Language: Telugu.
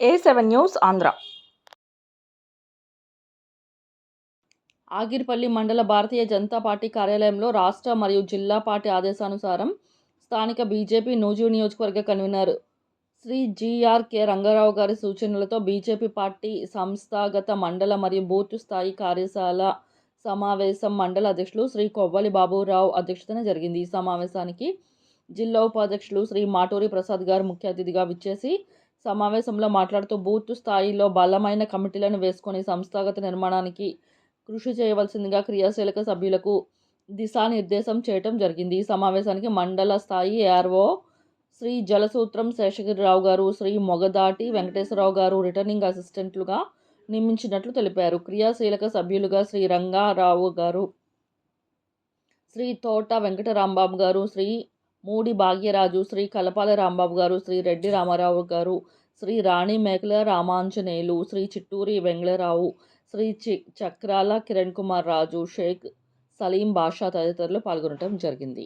A seven news Andhra. Agiripalli మండల భారతీయ జనతా పార్టీ కార్యాలయంలో రాష్ట్ర మరియు జిల్లా పార్టీ ఆదేశానుసారం స్థానిక బీజేపీ నూజు నియోజకవర్గ కన్వీనర్ శ్రీ జిఆర్కే రంగారావు గారి సూచనలతో బీజేపీ పార్టీ సంస్థాగత మండల మరియు బూత్ స్థాయి కార్యశాల సమావేశం మండల అధ్యక్షులు శ్రీ కొవ్వలి బాబురావు అధ్యక్షతన జరిగింది. ఈ సమావేశానికి జిల్లా ఉపాధ్యక్షులు శ్రీ మాటూరి ప్రసాద్ గారు ముఖ్య అతిథిగా విచ్చేసి సమావేశంలో మాట్లాడుతూ బూత్ స్థాయిలో బలమైన కమిటీలను వేసుకొని సంస్థాగత నిర్మాణానికి కృషి చేయవలసిందిగా క్రియాశీలక సభ్యులకు దిశానిర్దేశం చేయటం జరిగింది. ఈ సమావేశానికి మండల స్థాయి ఏఆర్ఓ శ్రీ జలసూత్రం శేషగిరిరావు గారు శ్రీ మొగదాటి వెంకటేశ్వరరావు గారు రిటర్నింగ్ అసిస్టెంట్లుగా నియమించినట్లు తెలిపారు. క్రియాశీలక సభ్యులుగా శ్రీ రంగారావు గారు శ్రీ తోట వెంకటరాంబాబు గారు శ్రీ మూడి భాగ్యరాజు శ్రీ కలపాల రాంబాబు గారు శ్రీ రెడ్డి రామారావు గారు శ్రీ రాణి మేకల రామాంజనేయులు శ్రీ చిట్టూరి వెంగళరావు శ్రీ చి చక్రాల కిరణ్ కుమార్ రాజు షేక్ సలీం బాషా తదితరులు పాల్గొనడం జరిగింది.